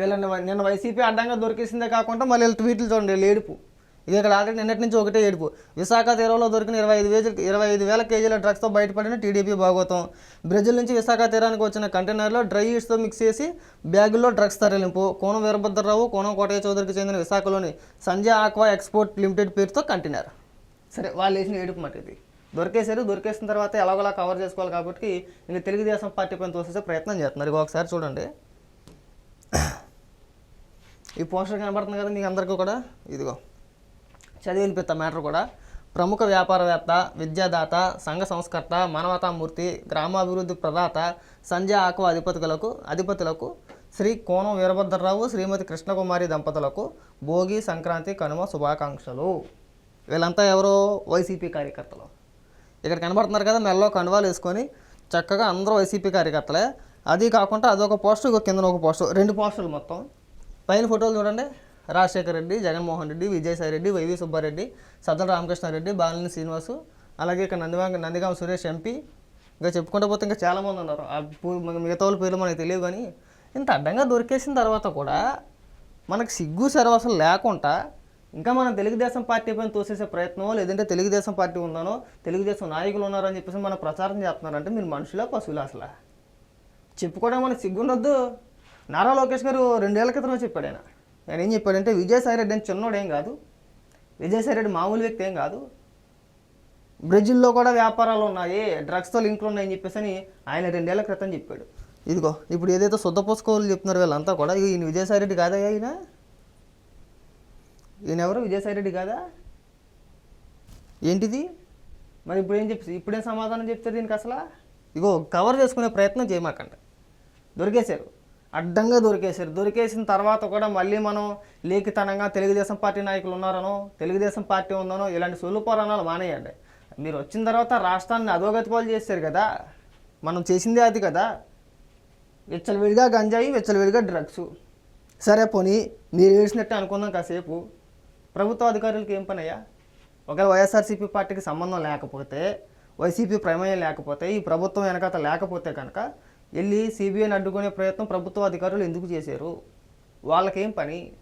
వీళ్ళని నిన్న వైసీపీ అడ్డంగా దొరికేసిందే కాకుండా మళ్ళీ వీళ్ళ ట్వీట్లు చూడండి వీళ్ళ ఏడుపు. ఇది ఇక్కడ ఆల్రెడీ నిన్నటి నుంచి ఒకటే ఏడుపు. విశాఖ తీరంలో దొరికిన ఇరవై ఐదు వేలు ఇరవై ఐదు వేల కేజీల డ్రగ్స్తో బయటపడిన టీడీపీ భాగవతం బ్రెజిల్ నుంచి విశాఖ తీరానికి వచ్చిన కంటైనర్లో డ్రై ఈస్ట్తో మిక్స్ చేసి బ్యాగుల్లో డ్రగ్స్ తరలింపు. కోనం వీరభద్రరావు కోనం కోటయ్య చౌదరికి చెందిన విశాఖలోని సంజయ్ ఆక్వా ఎక్స్పోర్ట్ లిమిటెడ్ పేరుతో కంటైనర్. సరే వాళ్ళు వేసిన ఏడుపు మాట ఇది. దొరికేశారు దొరికేసిన తర్వాత ఎలాగోలా కవర్ చేసుకోవాలి కాబట్టి ఇంకా తెలుగుదేశం పార్టీ పైన తోసేసే ప్రయత్నం చేస్తున్నారు. ఇక ఒకసారి చూడండి. ఈ పోస్టర్ కనబడుతుంది కదా మీకు అందరికీ కూడా? ఇదిగో. చదివి వినిపిస్తా మ్యాటర్ కూడా. ప్రముఖ వ్యాపారవేత్త విద్యాదాత సంఘ సంస్కర్త మానవతామూర్తి గ్రామాభివృద్ధి ప్రదాత సంజయ్ ఆక్వా అధిపతులకు అధిపతులకు శ్రీ కోనం వీరభద్రరావు శ్రీమతి కృష్ణకుమారి దంపతులకు భోగి సంక్రాంతి కనుమ శుభాకాంక్షలు. వీళ్ళంతా ఎవరో? వైసీపీ కార్యకర్తలు. ఇక్కడ కనబడుతున్నారు కదా మెల్లో కండువాలు వేసుకొని చక్కగా అందరూ వైసీపీ కార్యకర్తలే. అది కాకుండా అదొక పోస్టర్ కింద ఒక పోస్టర్. రెండు పోస్టర్లు మొత్తం. పైన ఫోటోలు చూడండి. రాజశేఖర రెడ్డి జగన్మోహన్ రెడ్డి విజయసాయి రెడ్డి వైవి సుబ్బారెడ్డి సద్దల రామకృష్ణారెడ్డి బాలిని శ్రీనివాసు అలాగే ఇక్కడ నందివాంగ నందిగామ సురేష్ ఎంపీ. ఇంకా చెప్పుకుంటూ పోతే ఇంకా చాలామంది ఉన్నారు. ఆ పూ- మిగతా వాళ్ళ పేర్లు మనకి తెలియవు కానీ ఇంత అడ్డంగా దొరికేసిన తర్వాత కూడా మనకు సిగ్గు సర్వసలు లేకుండా ఇంకా మనం తెలుగుదేశం పార్టీ పైన తోసేసే ప్రయత్నం లేదంటే తెలుగుదేశం పార్టీ ఉందనో తెలుగుదేశం నాయకులు ఉన్నారో అని చెప్పేసి మనం ప్రచారం చేస్తున్నారంటే మీరు మనుషులా పశువులా అసలు? చెప్పుకోవడం మనకు సిగ్గుండొద్దు. నారా లోకేష్ గారు రెండేళ్ళ క్రితమే చెప్పాడు ఆయన. ఆయన ఏం చెప్పాడంటే విజయసాయి రెడ్డి అని చిన్నోడేం కాదు. విజయసాయి రెడ్డి మామూలు వ్యక్తి ఏం కాదు. బ్రెజిల్లో కూడా వ్యాపారాలు ఉన్నాయి డ్రగ్స్తో లింకులు ఉన్నాయని చెప్పేసి అని ఆయన రెండేళ్ళ క్రితం చెప్పాడు. ఇదిగో ఇప్పుడు ఏదైతే శుద్ధపోసుకోవాలని చెప్తున్నారు వీళ్ళంతా కూడా ఈయన విజయసాయి రెడ్డి కాదా ఈయన? ఈయన ఎవరు? విజయసాయి రెడ్డి కాదా? ఏంటిది? మరి ఇప్పుడు ఏం చెప్పి ఇప్పుడేం సమాధానం చెప్తారు దీనికి అసలు? ఇగో కవర్ చేసుకునే ప్రయత్నం చేయమాకండి. దొరికేశారు. అడ్డంగా దొరికేశారు. దొరికేసిన తర్వాత కూడా మళ్ళీ మనం లేఖితనంగా తెలుగుదేశం పార్టీ నాయకులు ఉన్నారనో తెలుగుదేశం పార్టీ ఉందనో ఇలాంటి సొల్లుపోరాణాలు మానేయండి. మీరు వచ్చిన తర్వాత రాష్ట్రాన్ని అధోగతి పాలు చేశారు కదా. మనం చేసిందే అది కదా. విచ్చలవిడిగా గంజాయి విచ్చలవిడిగా డ్రగ్స్. సరే పోనీ మీరు వేసినట్టే అనుకుందాం కాసేపు. ప్రభుత్వ అధికారులకి ఏం పని అయ్యా ఒకవేళ వైఎస్ఆర్సీపీ పార్టీకి సంబంధం లేకపోతే వైసీపీ ప్రమేయం లేకపోతే ఈ ప్రభుత్వం వెనకాత లేకపోతే కనుక వెళ్ళి సిబిఐని అడ్డుకునే ప్రయత్నం ప్రభుత్వ అధికారులు ఎందుకు చేశారు? వాళ్ళకేం పని?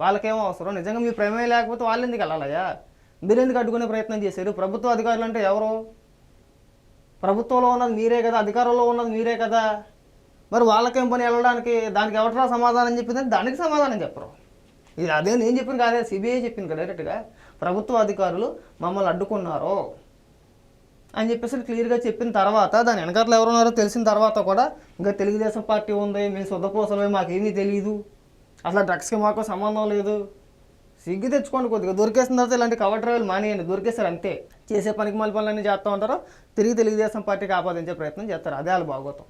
వాళ్ళకేం అవసరం? నిజంగా మీ ప్రమేయం లేకపోతే వాళ్ళు ఎందుకు వెళ్ళాలయ్యా? మీరు ఎందుకు అడ్డుకునే ప్రయత్నం చేశారు? ప్రభుత్వ అధికారులు అంటే ఎవరు? ప్రభుత్వంలో ఉన్నది మీరే కదా అధికారంలో ఉన్నది మీరే కదా. మరి వాళ్ళకేం పని వెళ్ళడానికి? దానికి ఎవటరా సమాధానం చెప్పిందని దానికి సమాధానం చెప్పరు. ఇది అదే నేను చెప్పిన కాదే సిబిఐ చెప్పింది కదా డైరెక్ట్గా. ప్రభుత్వ అధికారులు మమ్మల్ని అడ్డుకున్నారు. అని చెప్పేసి క్లియర్గా చెప్పిన తర్వాత దాని వెనకాతలు ఎవరున్నారో తెలిసిన తర్వాత కూడా ఇంకా తెలుగుదేశం పార్టీ ఉంది మేము శుద్ధపోసలమే మాకేమీ తెలియదు అసలు డ్రగ్స్కి మాకు సంబంధం లేదు. సిగ్గు తెచ్చుకోండి కొద్దిగా. దొరికేసిన తర్వాత ఇలాంటి కవర్ డ్రైవ్లు మానేయండి. దొరికేస్తారు అంతే. చేసే పనికి మళ్ళీ పనులన్నీ చేస్తూ ఉంటారు. తిరిగి తెలుగుదేశం పార్టీకి ఆపాదించే ప్రయత్నం చేస్తారు. అదే వాళ్ళు బాగోతాం.